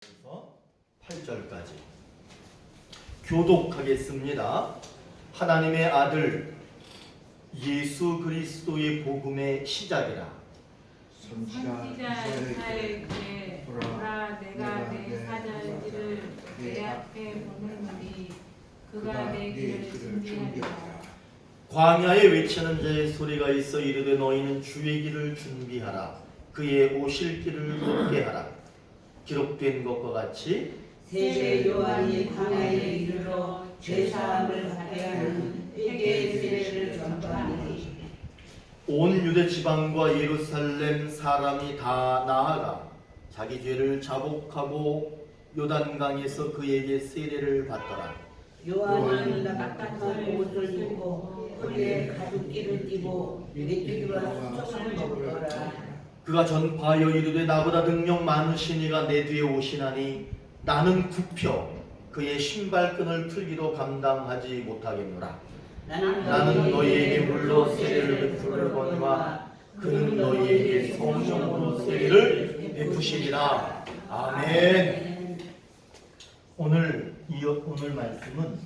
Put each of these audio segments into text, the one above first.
그래서 8절까지 교독하겠습니다. 하나님의 아들 예수 그리스도의 복음의 시작이라. 선지자 이사야에게 보라 내가 내 사자들을 내 앞에 보내노니 그가 내 길을 준비하리라 광야에 외치는 자의 소리가 있어 이르되 너희는 주의 길을 준비하라. 그의 오실 길을 걷게 하라. 기록된 것과 같이 세례 요한이 광야에 이르러 죄사함을 받게 하는 회개의 세례를 전파하니 온 유대 지방과 예루살렘 사람이 다 나아가 자기 죄를 자복하고 요단강에서 그에게 세례를 받더라. 요한은 납작한 옷을 입고 허리에 가죽띠를 띠고 메뚜기와 수청을 먹더라 그가 전파하여 이르되 나보다 능력 많으신 이가 내 뒤에 오시나니 나는 굽혀 그의 신발끈을 풀기도 감당하지 못하겠노라. 나는 너희에게 물로 세례를 베풀거니와 그는 너희에게 성령으로 세례를 베푸시리라. 아멘. 오늘 이 오늘 말씀은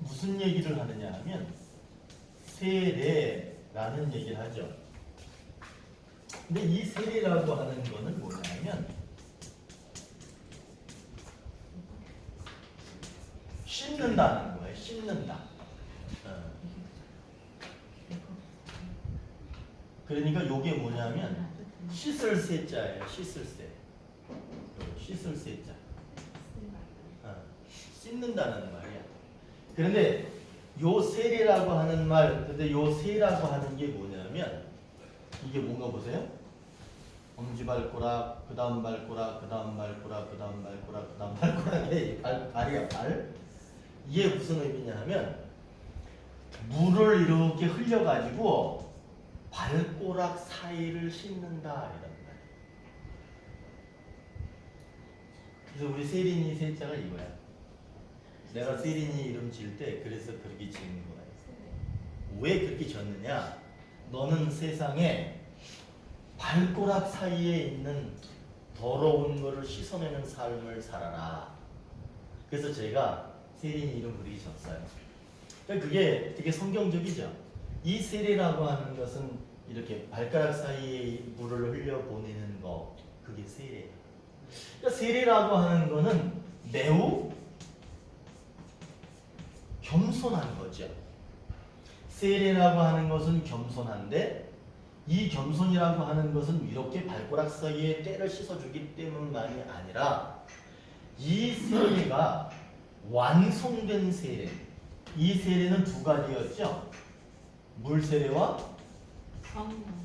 무슨 얘기를 하느냐 하면 세례라는 얘기를 하죠. 근데 이 세례라고 하는 거는 뭐냐면 씻는다는 거예요. 씻는다. 어. 그러니까 요게 뭐냐면 씻을 세자예요. 씻을 세. 씻을 세자. 어. 씻는다는 말이야. 그런데 요 세례라고 하는 말, 근데 요 세라고 하는 게 뭐냐면 이게 뭔가 보세요. 엄지 발가락, 그 다음 발가락, 그 다음 발가락, 그 다음 발가락, 그 다음 발가락에 발, 발이야 발. 이게 무슨 의미냐 하면 물을 이렇게 흘려가지고 발가락 사이를 씻는다 이런 말이야. 그래서 우리 세린이 세자가 이거야. 내가 세린이 이름 지을 때 그래서 그렇게 지은 거야. 왜 그렇게 지었느냐? 너는 세상에 발가락 사이에 있는 더러운 거를 씻어내는 삶을 살아라. 그래서 제가 세린이 이름 그렇게 졌어요. 그러니까 그게 되게 성경적이죠. 이 세례라고 하는 것은 이렇게 발가락 사이에 물을 흘려 보내는 거, 그게 세례예요. 그러니까 세례라고 하는 거는 매우 겸손한 거죠. 세례라고 하는 것은 겸손한데 이 겸손이라고 하는 것은 이렇게 발가락 사이에 때를 씻어주기 때문만이 아니라 이 세례가 완성된 세례. 이 세례는 두 가지였죠. 물 세례와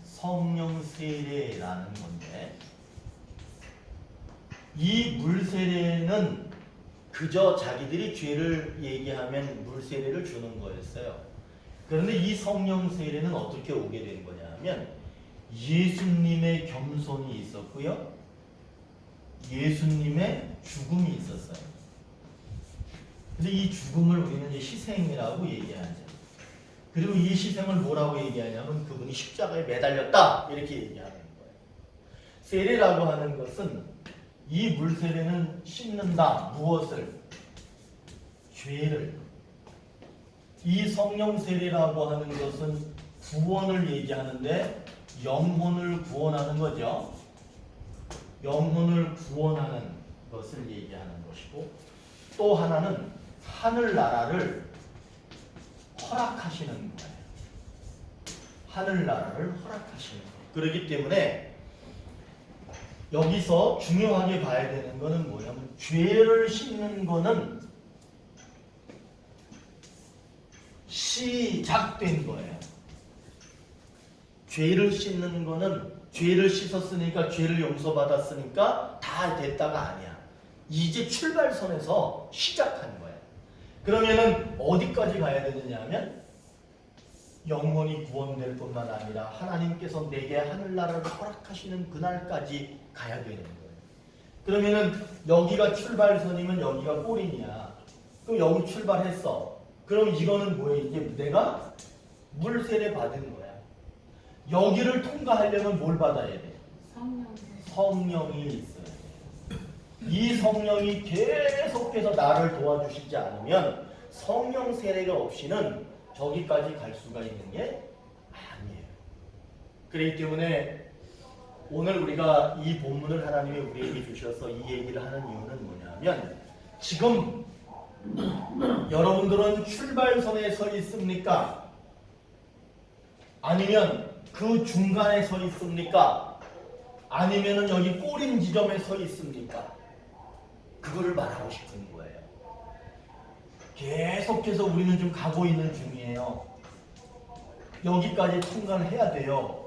성령 세례라는 건데 이 물 세례는 그저 자기들이 죄를 얘기하면 물 세례를 주는 거였어요. 그런데 이 성령 세례는 어떻게 오게 된 거냐 하면 예수님의 겸손이 있었고요. 예수님의 죽음이 있었어요. 근데 이 죽음을 우리는 이제 희생이라고 얘기하죠. 그리고 이 희생을 뭐라고 얘기하냐면 그분이 십자가에 매달렸다 이렇게 얘기하는 거예요. 세례라고 하는 것은 이 물세례는 씻는다 무엇을 죄를 이 성령 세례라고 하는 것은 구원을 얘기하는데 영혼을 구원하는 거죠. 영혼을 구원하는 것을 얘기하는 것이고 또 하나는 하늘 나라를 허락하시는 거예요. 하늘 나라를 허락하시는 거예요. 그렇기 때문에 여기서 중요하게 봐야 되는 거는 뭐냐면 죄를 씻는 거는 시작된 거예요. 죄를 씻는 거는 죄를 씻었으니까 죄를 용서받았으니까 다 됐다가 아니야. 이제 출발선에서 시작한 거야. 그러면은 어디까지 가야 되느냐 하면 영혼이 구원될 뿐만 아니라 하나님께서 내게 하늘나라를 허락하시는 그날까지 가야 되는 거예요. 그러면은 여기가 출발선이면 여기가 꼬리냐? 그럼 여기 출발했어. 그럼 이거는 뭐예요? 이게 내가 물 세례 받은 거야. 여기를 통과하려면 뭘 받아야 돼? 성령 성령이 있어야 돼요. 이 성령이 계속해서 나를 도와주시지 않으면 성령 세례가 없이는 저기까지 갈 수가 있는 게 아니에요. 그렇기 때문에 오늘 우리가 이 본문을 하나님이 우리에게 주셔서 이 얘기를 하는 이유는 뭐냐면 지금 여러분들은 출발선에 서 있습니까? 아니면 그 중간에 서 있습니까? 아니면은 여기 꼬림 지점에 서 있습니까? 그거를 말하고 싶은 거예요. 계속해서 우리는 좀 가고 있는 중이에요. 여기까지 통과를 해야 돼요.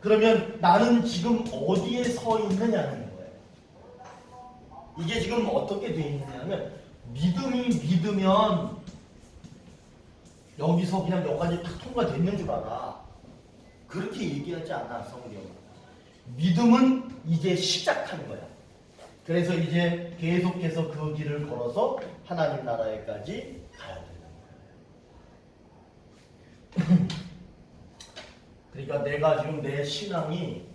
그러면 나는 지금 어디에 서 있느냐는 거예요. 이게 지금 어떻게 돼 있느냐면 믿음이 믿으면 여기서 그냥 여기까지 탁 통과됐는 줄 알아. 그렇게 얘기하지 않아 성경은. 믿음은 이제 시작한 거야. 그래서 이제 계속해서 그 길을 걸어서 하나님 나라에까지 가야 되는 거예요. 그러니까 내가 지금 내 신앙이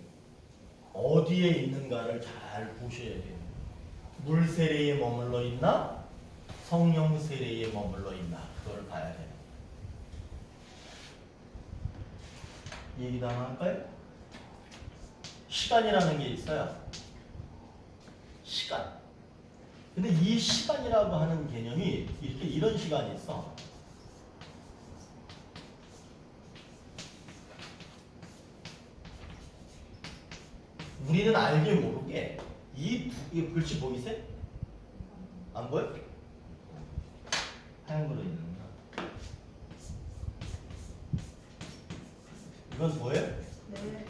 어디에 있는가를 잘 보셔야 돼요. 물 세례에 머물러 있나? 성령 세례에 머물러 있나? 그걸 봐야 돼요. 얘기도 하나 할까요? 시간이라는 게 있어요. 시간. 근데 이 시간이라고 하는 개념이 이렇게 이런 시간이 있어. 우리는 알게 모르게 이, 글씨 보이세요? 안 보여? 하얀 거로 있는구나. 이건 뭐예요? 네.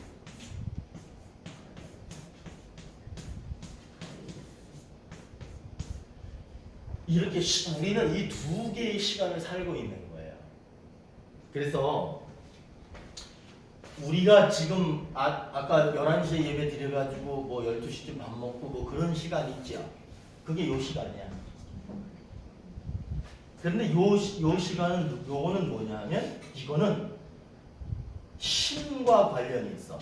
이렇게 시- 우리는 이 두 개의 시간을 살고 있는 거예요. 그래서 우리가 지금 아, 아까 11시에 예배 드려가지고 뭐 12시쯤 밥 먹고 뭐 그런 시간 있죠. 그게 요 시간이야. 그런데 요, 시- 요 시간은 요거는 뭐냐면 이거는 신과 관련이 있어.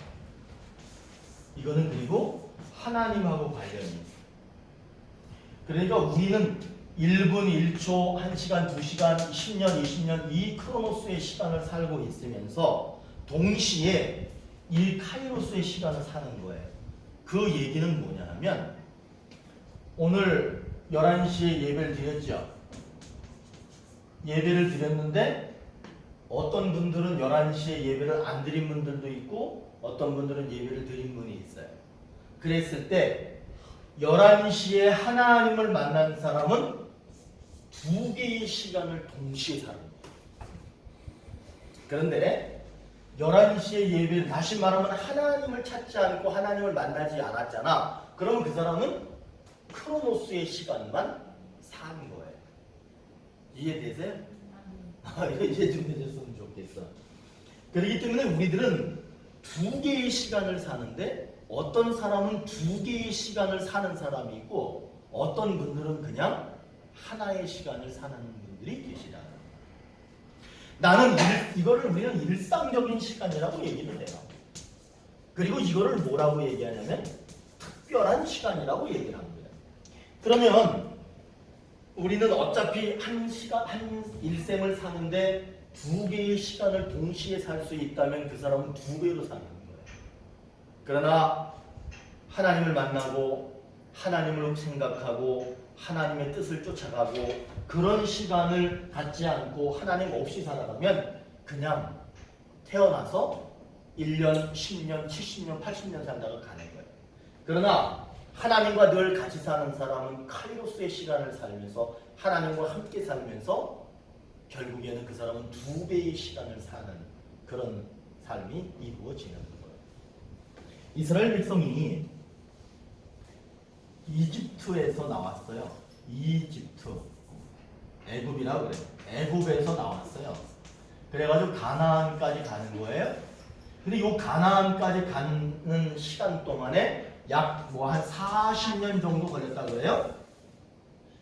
이거는 그리고 하나님하고 관련이 있어. 그러니까 우리는 1분, 1초, 1시간, 2시간, 10년, 20년 이 크로노스의 시간을 살고 있으면서 동시에 이 카이로스의 시간을 사는 거예요. 그 얘기는 뭐냐 하면 오늘 11시에 예배를 드렸죠. 예배를 드렸는데 어떤 분들은 11시에 예배를 안 드린 분들도 있고 어떤 분들은 예배를 드린 분이 있어요. 그랬을 때 11시에 하나님을 만난 사람은 두 개의 시간을 동시에 거예요. 그런데 11시에 예배를 다시 말하면 하나님을 찾지 않고 하나님을 만나지 않았잖아. 그러면 그 사람은 크로노스의 시간만. 이해되세요? 아, 이거 이해 좀 해줬으면 좋겠어. 그렇기 때문에 우리들은 두 개의 시간을 사는데 어떤 사람은 두 개의 시간을 사는 사람이 있고 어떤 분들은 그냥 하나의 시간을 사는 분들이 계시다. 나는 일, 이거를 우리는 일상적인 시간이라고 얘기를 해요. 그리고 이거를 뭐라고 얘기하냐면 특별한 시간이라고 얘기를 합니다. 그러면 우리는 어차피 한 시간, 한 일생을 사는데 두 개의 시간을 동시에 살 수 있다면 그 사람은 두 배로 사는 거예요. 그러나 하나님을 만나고 하나님을 생각하고 하나님의 뜻을 쫓아가고 그런 시간을 갖지 않고 하나님 없이 살아가면 그냥 태어나서 1년, 10년, 70년, 80년 살다가 가는 거예요. 그러나 하나님과 늘 같이 사는 사람은 카이로스의 시간을 살면서 하나님과 함께 살면서 결국에는 그 사람은 두 배의 시간을 사는 그런 삶이 이루어지는 거예요. 이스라엘 백성이 이집트에서 나왔어요. 이집트. 애굽이라 그래. 애굽에서 나왔어요. 그래가지고 가나안까지 가는 거예요. 근데 이 가나안까지 가는 시간 동안에 약 뭐 한 40년 정도 걸렸다 그래요.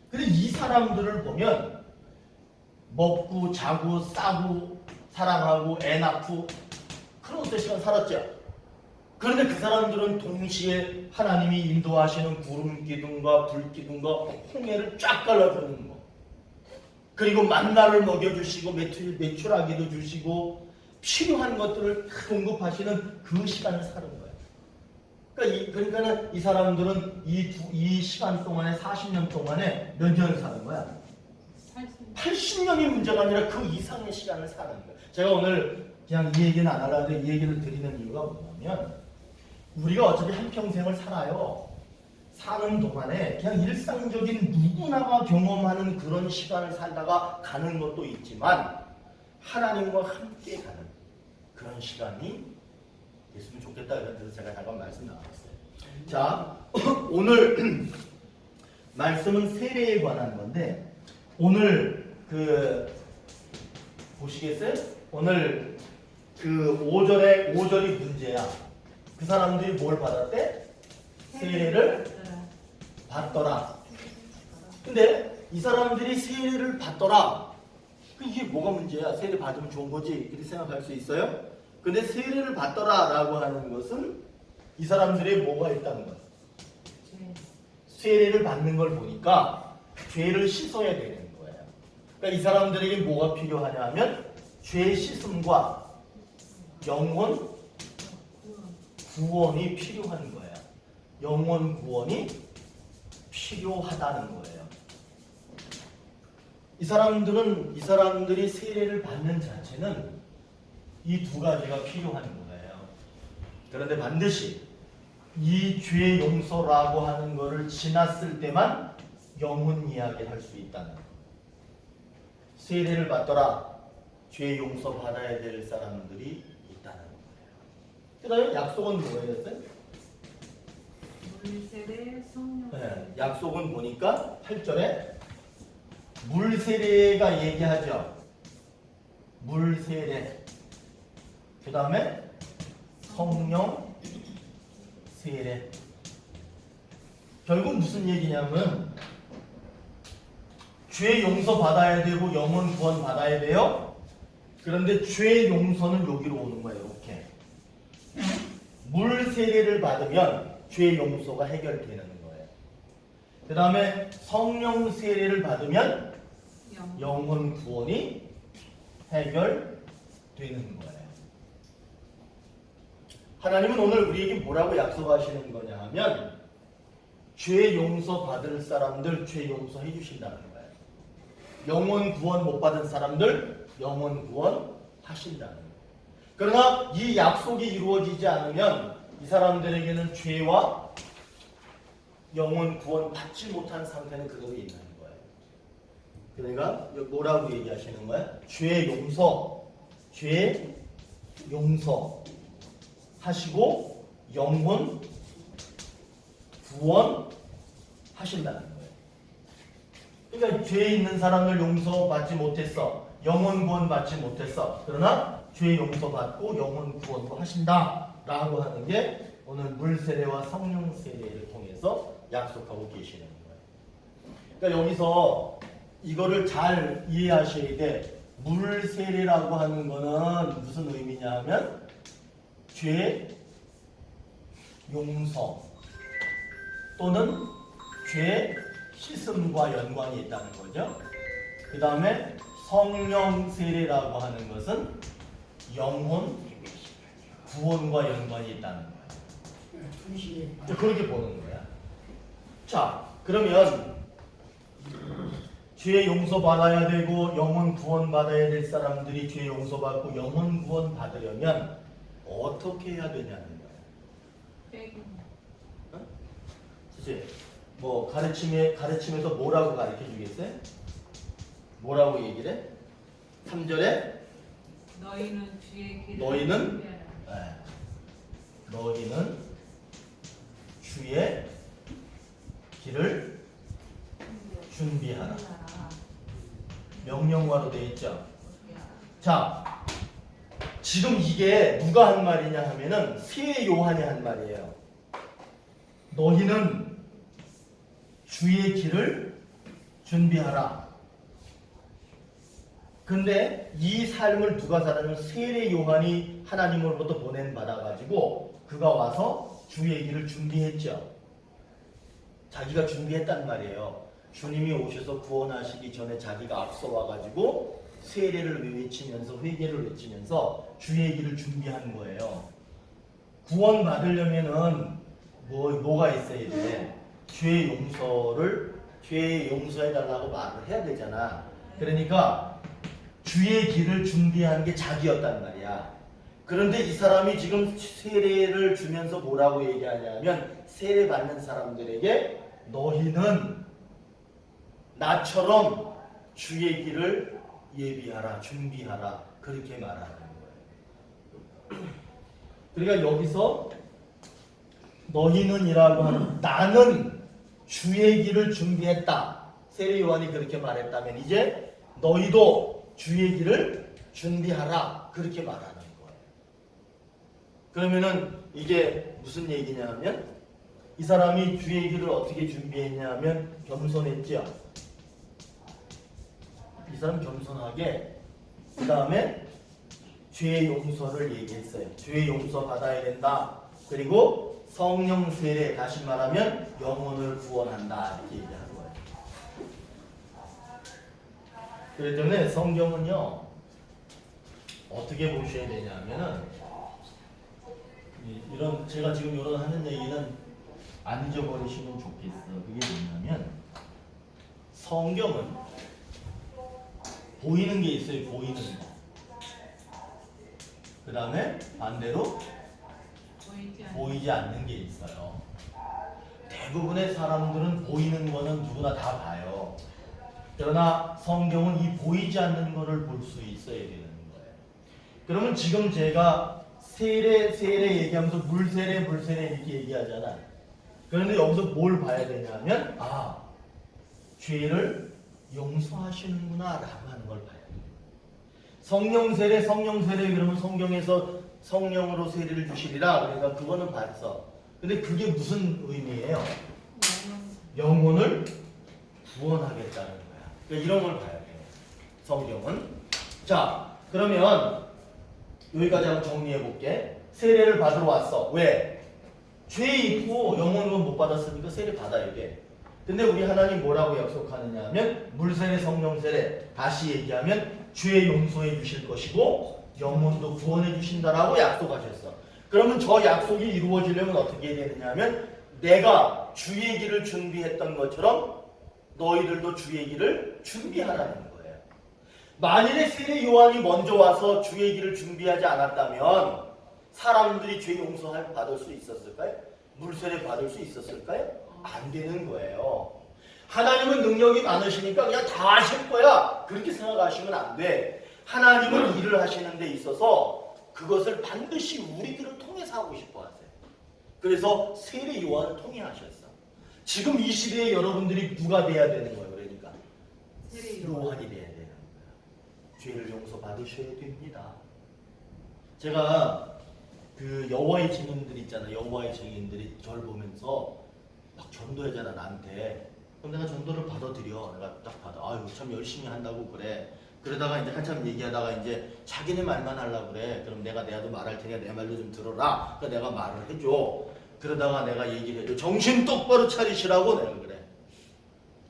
근데 이 사람들을 보면 먹고 자고 싸고 사랑하고 애 낳고 그런 때 시간 살았죠. 그런데 그 사람들은 동시에 하나님이 인도하시는 구름 기둥과 불 기둥과 홍해를 쫙 갈라주는 거. 그리고 만나를 먹여주시고 매출, 매출하기도 주시고 필요한 것들을 다 공급하시는 그 시간을 사는. 그러니까 이, 그러니까는 이 사람들은 이, 두, 이 시간 동안에 40년 동안에 몇 년을 사는 거야? 80년이 문제가 아니라 그 이상의 시간을 사는 거예요. 제가 오늘 그냥 이 얘기는 안 하려고 이 얘기를 드리는 이유가 뭐냐면 우리가 어차피 한평생을 살아요. 사는 동안에 그냥 일상적인 누구나가 경험하는 그런 시간을 살다가 가는 것도 있지만 하나님과 함께 가는 그런 시간이 됐으면 좋겠다 그래서 제가 잠깐 말씀 나왔어요. 자 오늘 말씀은 세례에 관한 건데 오늘 그 보시겠어요? 오늘 그 5절에 5절이 문제야. 그 사람들이 뭘 받았대? 세례를 받더라. 근데 이 사람들이 세례를 받더라. 그 이게 뭐가 문제야? 세례 받으면 좋은 거지. 이렇게 생각할 수 있어요? 근데 세례를 받더라라고 하는 것은 이 사람들이 뭐가 있다는 거야? 세례를 받는 걸 보니까 죄를 씻어야 되는 거예요. 그러니까 이 사람들에게 뭐가 필요하냐 하면 죄 씻음과 영혼 구원이 필요한 거예요. 영혼 구원이 필요하다는 거예요. 이 사람들은 이 사람들이 세례를 받는 자체는 이 두 가지가 필요한 거예요. 그런데 반드시 이 죄 용서라고 하는 것을 지났을 때만 영혼 이야기를 할 수 있다는. 세례를 받더라 죄 용서 받아야 될 사람들이 있다는 거예요. 그 다음에 약속은 뭐였어요? 물세례 성령 네, 약속은 보니까 8절에 물세례가 얘기하죠. 물세례. 그 다음에 성령 세례. 결국 무슨 얘기냐면 죄 용서 받아야 되고 영혼 구원 받아야 돼요. 그런데 죄 용서는 여기로 오는 거예요. 이렇게. 물 세례를 받으면 죄 용서가 해결되는 거예요. 그 다음에 성령 세례를 받으면 영 영혼 구원이 해결되는 거예요. 하나님은 오늘 우리에게 뭐라고 약속하시는 거냐 하면 죄 용서 받을 사람들 죄 용서해 주신다는 거예요. 영혼 구원 못 받은 사람들 영혼 구원 하신다는 거예요. 그러나 이 약속이 이루어지지 않으면 이 사람들에게는 죄와 영혼 구원 받지 못한 상태는 그대로 있는 거예요. 그러니까 뭐라고 얘기하시는 거야? 죄 용서, 죄 용서 하시고 영혼 구원 하신다는 거예요. 그러니까 죄 있는 사람을 용서받지 못했어. 영혼 구원 받지 못했어. 그러나 죄 용서받고 영혼 구원도 하신다 라고 하는 게 오늘 물 세례와 성령 세례를 통해서 약속하고 계시는 거예요. 그러니까 여기서 이거를 잘 이해하셔야 돼. 물 세례라고 하는 거는 무슨 의미냐 하면 죄 용서 또는 죄 씻음과 연관이 있다는 거죠. 그 다음에 성령 세례라고 하는 것은 영혼 구원과 연관이 있다는 거예요. 그렇게 보는 거야. 자, 그러면 죄 용서 받아야 되고 영혼 구원 받아야 될 사람들이 죄 용서 받고 영혼 구원 받으려면 어떻게 해야 되냐는 거야. 빼고 선생님, 뭐 가르침에 가르침에서 뭐라고 가르쳐 주겠어요? 뭐라고 얘기를 해? 3절에 너희는 주의 길을 너희는? 준비하라. 너희는 주의 길을 준비하라. 명령어로 되어 있죠. 자, 지금 이게 누가 한 말이냐 하면은 세 요한이 한 말이에요. 너희는 주의 길을 준비하라. 근데 이 삶을 누가 살았냐면 세례 요한이 하나님으로부터 보낸 받아 가지고 그가 와서 주 얘기를 준비했죠. 자기가 준비했단 말이에요. 주님이 오셔서 구원하시기 전에 자기가 앞서 와가지고 세례를 외치면서 회개를 외치면서 주 얘기를 준비한 거예요. 구원 받으려면은 뭐 뭐가 있어야 돼? 죄의 용서를 죄의 용서해 달라고 말을 해야 되잖아. 그러니까 주의 길을 준비한 게 자기였단 말이야. 그런데 이 사람이 지금 세례를 주면서 뭐라고 얘기하냐면 세례 받는 사람들에게 너희는 나처럼 주의 길을 예비하라, 준비하라 그렇게 말하는 거예요. 그러니까 여기서 너희는이라고 하는 나는 주의 길을 준비했다. 세례 요한이 그렇게 말했다면 이제 너희도 주의 길을 준비하라 그렇게 말하는 거예요. 그러면은 이게 무슨 얘기냐면 이 사람이 주의 길을 어떻게 준비했냐면 겸손했죠. 이 사람 겸손하게 그 다음에 죄의 용서를 얘기했어요. 죄의 용서 받아야 된다. 그리고 성령 세례 다시 말하면 영혼을 구원한다 이렇게 얘기하는 거예요. 그렇기 때문에 성경은요 어떻게 보셔야 되냐면은 이- 이런 제가 지금 이런 하는 얘기는 안 잊어버리시면 좋겠어요. 그게 뭐냐면 성경은 보이는 게 있어요. 보이는 거. 그 다음에 반대로 보이지 않는 보이지 않는 게 있어요. 대부분의 사람들은 보이는 거는 누구나 다 봐요. 그러나 성경은 이 보이지 않는 거를 볼수 있어야 되는 거예요. 그러면 지금 제가 세례 세례 얘기하면서 물세례 물세례 이렇게 얘기하잖아. 그런데 여기서 뭘 봐야 되냐면 아 죄를 용서하시는구나라고 하는 걸 봐야 돼요. 성령 세례 성령 세례 그러면 성경에서 성령으로 세례를 주시리라 그러니까 그거는 봤어. 근데 그게 무슨 의미예요? 영혼 영혼을 구원하겠다는 거야. 그러니까 이런 걸 봐야 돼요. 성경은. 자, 그러면 여기까지 한번 정리해 볼게. 세례를 받으러 왔어. 왜? 죄 있고 영혼은 못 받았으니까 세례 받아야 돼. 근데 우리 하나님 뭐라고 약속하느냐 하면 물세례 성령세례 다시 얘기하면 죄 용서해 주실 것이고 영혼도 구원해 주신다라고 약속하셨어. 그러면 저 약속이 이루어지려면 어떻게 해야 되느냐 하면 내가 주의 길을 준비했던 것처럼 너희들도 주의 길을 준비하라는 거예요. 만일에 세례 요한이 먼저 와서 주의 길을 준비하지 않았다면 사람들이 죄 용서할 받을 수 있었을까요? 물세례 받을 수 있었을까요? 안 되는 거예요. 하나님은 능력이 많으시니까 그냥 다 하실 거야. 그렇게 생각하시면 안 돼. 하나님은 일을 하시는 데 있어서 그것을 반드시 우리들을 통해서 하고 싶어 하세요. 그래서 세례 요한을 통해 하셨어. 지금 이 시대에 여러분들이 누가 돼야 되는 거예요? 그러니까 요한. 요한이 돼야 되는 거예요. 죄를 용서 받으셔야 됩니다. 제가 그 여호와의 증인들 있잖아. 여호와의 증인들이 저를 보면서 막 전도하잖아 나한테. 그럼 내가 전도를 받아들여. 내가 딱 받아. 아유 참 열심히 한다고 그래. 그러다가 이제 한참 얘기하다가 이제 자기네 말만 하려고 그래. 그럼 내가 내가도 말할 테니까 내 말도 좀 들어라. 그러니까 내가 말을 해줘. 그러다가 내가 얘기를 해줘. 정신 똑바로 차리시라고 내가 그래.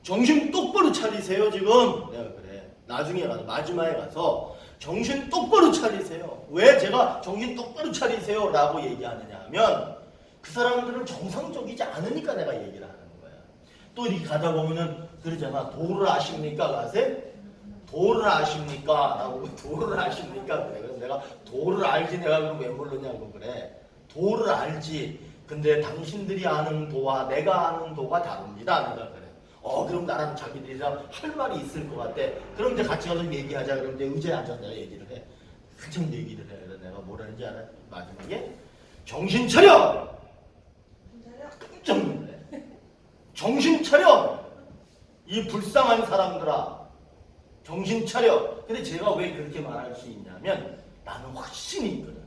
정신 똑바로 차리세요 지금. 내가 그래. 나중에 가서 마지막에 가서 정신 똑바로 차리세요. 왜 제가 정신 똑바로 차리세요 라고 얘기하느냐 하면 그 사람들은 정상적이지 않으니까 내가 얘기를 하는 거야. 또 이렇게 가다 보면은 그러잖아. 도를 아십니까 가세? 도를 아십니까? 라고 도를 아십니까? 그래. 그래서 내가 도를 알지 내가 그럼 왜 모르냐고 그래. 도를 알지. 근데 당신들이 아는 도와 내가 아는 도가 다릅니다. 내가 그래. 어 그럼 나랑 자기들이랑 할 말이 있을 것 같아. 그럼 이제 같이 가서 얘기하자. 그럼 이제 의자에 앉아서 내가 얘기를 해. 한참 얘기를 해. 그래서 내가 뭐라는지 알아? 마지막에 정신 차려. 놀래. 정신 차려. 이 불쌍한 사람들아. 정신 차려. 근데 제가 왜 그렇게 말할 수 있냐면 나는 확신이 있거든.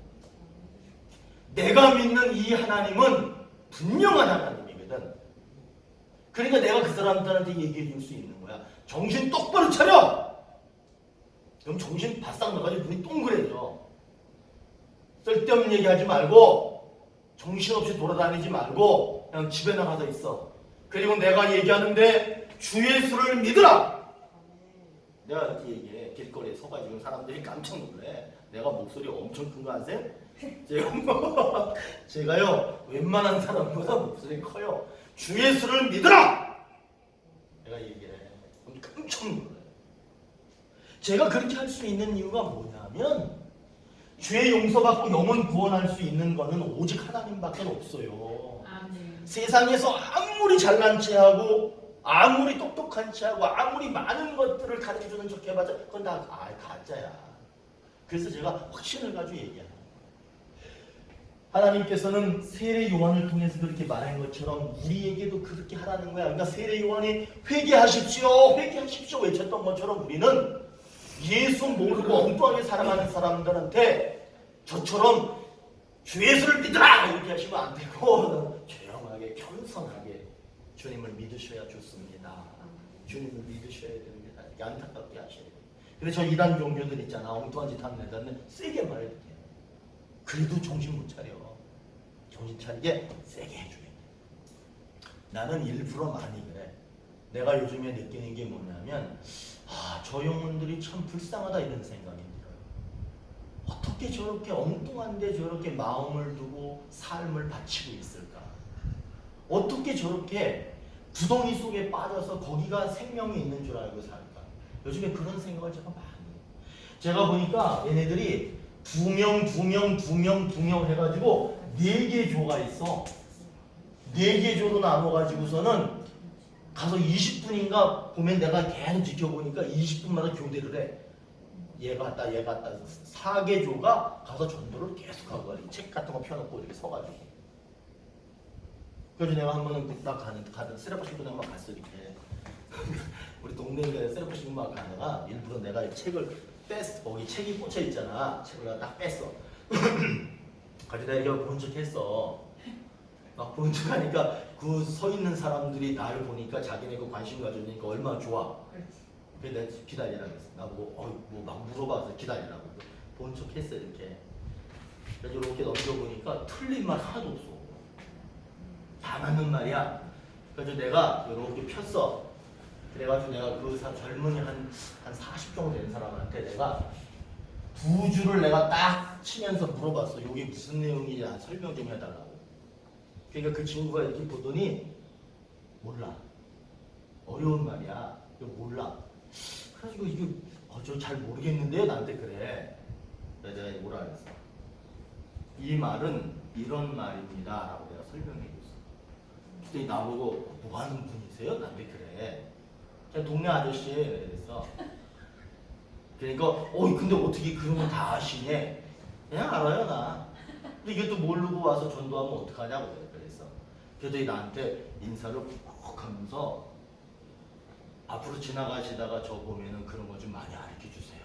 내가 믿는 이 하나님은 분명한 하나님이거든. 그러니까 내가 그 사람들한테 얘기해 줄 수 있는 거야. 정신 똑바로 차려! 그럼 정신 바싹 나가지고 눈이 동그래져. 쓸데없는 얘기 하지 말고 정신없이 돌아다니지 말고 그냥 집에 나가서 있어. 그리고 내가 얘기하는데 주 예수를 믿으라. 내가 이렇게 얘기해. 길거리에 서가지고 사람들이 깜짝 놀래. 내가 목소리 엄청 큰 거 아세요? 제가 뭐, 제가요, 웬만한 사람보다 목소리 커요. 주 예수를 믿으라! 내가 얘기해. 그럼 깜짝 놀래. 제가 그렇게 할 수 있는 이유가 뭐냐면, 죄 용서받고 영혼 구원할 수 있는 거는 오직 하나님밖에 없어요. 아멘. 세상에서 아무리 잘난 체하고 아무리 똑똑한 체하고 아무리 많은 것들을 가르쳐주는 척 해봤자 그건 다 아, 가짜야. 그래서 제가 확신을 가지고 얘기해요. 하나님께서는 세례 요한을 통해서 그렇게 말한 것처럼 우리에게도 그렇게 하라는 거야. 그러니까 세례 요한이 회개하십시오, 회개하십시오 외쳤던 것처럼 우리는 예수 모르고 엉뚱하게 살아가는 사람들한테 저처럼 주 예수를 믿으라 이렇게 하시면 안 되고 조용하게 겸손하게 주님을 믿으셔야 좋습니다. 주님을 믿으셔야 됩니다. 이렇게 안타깝게 하셔야 돼요. 그래서 저 이단 종교들 있잖아 엉뚱한 짓 하는 애들은 세게 말해야 돼요. 그래도 정신 못 차려. 정신 차리게 세게 해줘야 돼. 나는 일부러 많이 그래. 내가 요즘에 느끼는 게 뭐냐면 아, 저 영혼들이 참 불쌍하다 이런 생각이 들어요. 어떻게 저렇게 엉뚱한데 저렇게 마음을 두고 삶을 바치고 있을까? 어떻게 저렇게 구덩이 속에 빠져서 거기가 생명이 있는 줄 알고 살까? 요즘에 그런 생각을 제가 많이 해요. 제가 보니까 얘네들이 두 명, 두 명, 두 명, 두 명 해가지고 네 개 조가 있어. 네 개 조로 나눠가지고서는 가서 20분인가 보면 내가 계속 지켜보니까 20분마다 교대를 해. 얘 갔다 얘 갔다. 사계조가 가서 전도를 계속 하고 가책 같은 거 펴놓고 이렇게 서가지고. 그래서 내가 한 번은 딱 가는 쓰레빠 신고 내가 막 갔어 이렇게. 우리 동네에 쓰레빠 신고 막 가다가 일부러 내가 이 책을 뺐어 거기 책이 꽂혀 있잖아. 책을 내가 딱 뺐어. 가지고 내가 이거 본 척 했어 막본 척하니까 그 서 있는 사람들이 나를 보니까 자기네 그 관심 가져주니까 얼마나 좋아 그래서 내가 기다리라고 했어. 나보고 어뭐막 물어봐서 기다리라고. 본 척 했어 이렇게. 그래서 이렇게 넘겨보니까 틀린 말 하나도 없어. 다 맞는 말이야. 그래서 내가 이렇게 폈어. 그래가지고 내가 그 사- 젊은이 한, 한 40 정도 된 사람한테 내가 두 줄을 내가 딱 치면서 물어봤어. 이게 무슨 내용이냐 설명 좀 해달라고. 그러니까 그 친구가 이렇게 보더니 몰라. 어려운 말이야. 이거 몰라. 그래가지고 이거 어, 저잘 모르겠는데요 나한테 그래. 그래서 내가 뭐라 그랬어. 이 말은 이런 말입니다 라고 내가 설명해 줬어. 그때 나보고 뭐 하는 분이세요? 나한테 그래. 제가 동네 아저씨 그래서 그러니까 어 근데 어떻게 그런 거 다 아시네? 그냥 알아요 나. 근데 또 모르고 와서 전도하면 어떡하냐고 그랬더니 나한테 인사를 푹 하면서 앞으로 지나가시다가 저 보면은 그런 거 좀 많이 가르쳐 주세요.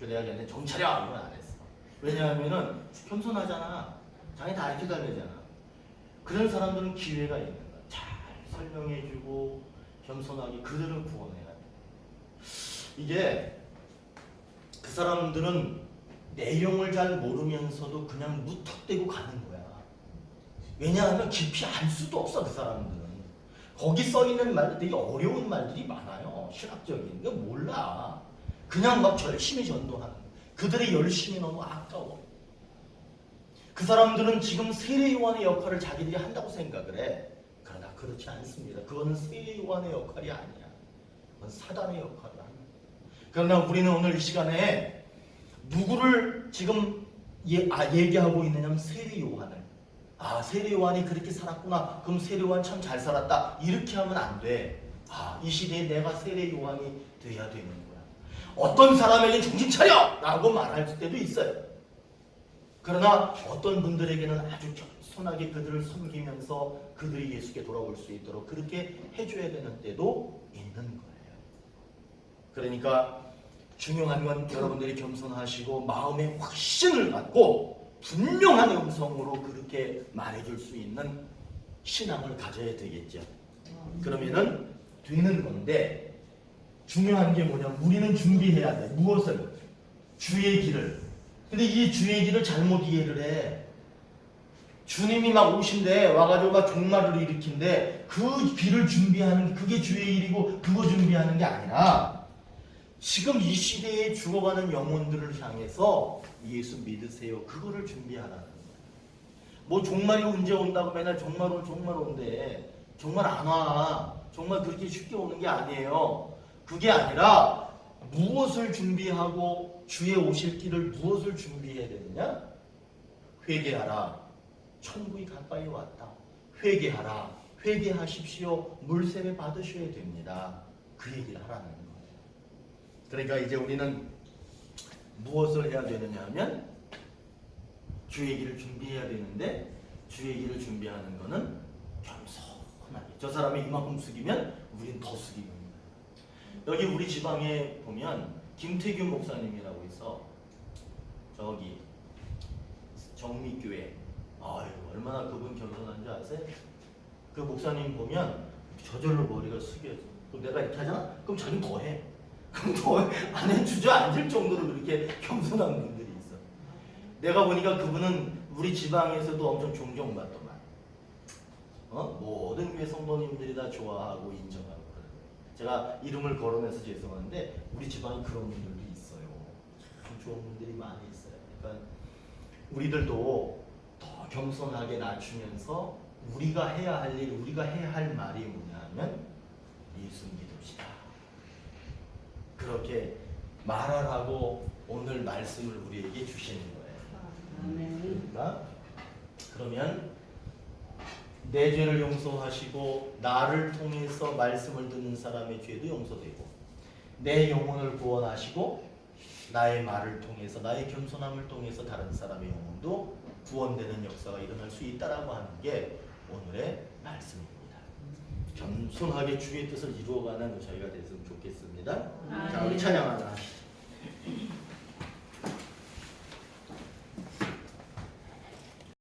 그 내가 걔한테 정차려 이건 안 했어. 왜냐하면은 겸손하잖아. 자기 다 가르쳐 달래잖아. 그런 사람들은 기회가 있는 거야. 잘 설명해주고 겸손하게 그들을 구원해야 돼. 이게 그 사람들은 내용을 잘 모르면서도 그냥 무턱대고 가는 거야. 왜냐하면 깊이 알 수도 없어 그 사람들은. 거기 써 있는 말들 되게 어려운 말들이 많아요. 신학적인 거 몰라. 그냥 막 열심히 전도하는. 그들의 열심이 너무 아까워. 그 사람들은 지금 세례 요한의 역할을 자기들이 한다고 생각을 해. 그러나 그렇지 않습니다. 그거는 세례 요한의 역할이 아니야. 그건 사단의 역할을 하는 거야. 그러나 우리는 오늘 이 시간에 누구를 지금 예, 아, 얘기하고 있느냐면 세례 요한을. 아 세례 요한이 그렇게 살았구나. 그럼 세례 요한 참 잘 살았다. 이렇게 하면 안 돼. 아 이 시대에 내가 세례 요한이 돼야 되는 거야. 어떤 사람에게 정신 차려! 라고 말할 때도 있어요. 그러나 어떤 분들에게는 아주 겸손하게 그들을 섬기면서 그들이 예수께 돌아올 수 있도록 그렇게 해줘야 되는 때도 있는 거예요. 그러니까 중요한 건 여러분들이 겸손하시고 마음의 확신을 갖고 분명한 음성으로 그렇게 말해줄 수 있는 신앙을 가져야 되겠죠. 그러면은 되는 건데 중요한 게 뭐냐? 우리는 준비해야 돼. 무엇을? 주의 길을. 근데 이 주의 길을 잘못 이해를 해. 주님이 막 오신대 와가지고 막 종말을 일으킨대 그 길을 준비하는 그게 주의 일이고 그거 준비하는 게 아니라 지금 이 시대에 죽어가는 영혼들을 향해서 예수 믿으세요 그거를 준비하라는 거야. 뭐 종말이 언제 온다고 맨날 종말 온 종말 온대 정말 안 와. 정말 그렇게 쉽게 오는 게 아니에요. 그게 아니라 무엇을 준비하고 주의 오실 길을 무엇을 준비해야 되느냐? 회개하라. 천국이 가까이 왔다. 회개하라. 회개하십시오. 물세례 받으셔야 됩니다. 그 얘기를 하라는 거예요. 그러니까 이제 우리는 무엇을 해야 되느냐 하면 주의 길을 준비해야 되는데 주의 길을 준비하는 거는 겸손하게 저 사람이 이만큼 숙이면 우린 더 숙이는 거예요. 여기 우리 지방에 보면 김태규 목사님이라고 있어. 저기 정미교회. 아유 얼마나 그분 겸손한지 아세요? 그 목사님 보면 저절로 머리가 숙여져. 그럼 내가 이렇게 하잖아? 그럼 자기는 더 해. 그럼 더안해 주저앉을 정도로 그렇게 겸손한 분들이 있어. 내가 보니까 그분은 우리 지방에서도 엄청 존경받더만. 어? 모든 교회 성도님들이 다 좋아하고 인정하고 그래요. 제가 이름을 거론해서 죄송한데 우리 지방에 그런 분들도 있어요. 참 좋은 분들이 많이 있어요. 그러니까 우리들도 더 겸손하게 낮추면서 우리가 해야 할 일, 우리가 해야 할 말이 뭐냐면 예수 믿읍시다. 그렇게 말하라고 오늘 말씀을 우리에게 주시는 거예요. 그러니까 그러면 내 죄를 용서하시고 나를 통해서 말씀을 듣는 사람의 죄도 용서되고 내 영혼을 구원하시고 나의 말을 통해서 나의 겸손함을 통해서 다른 사람의 영혼도 구원되는 역사가 일어날 수 있다라고 하는 게 오늘의 말씀입니다. 겸손하게 주의 뜻을 이루어가는 저희가 됐으면 좋겠습니다. 아, 자, 우리 네. 찬양 하나.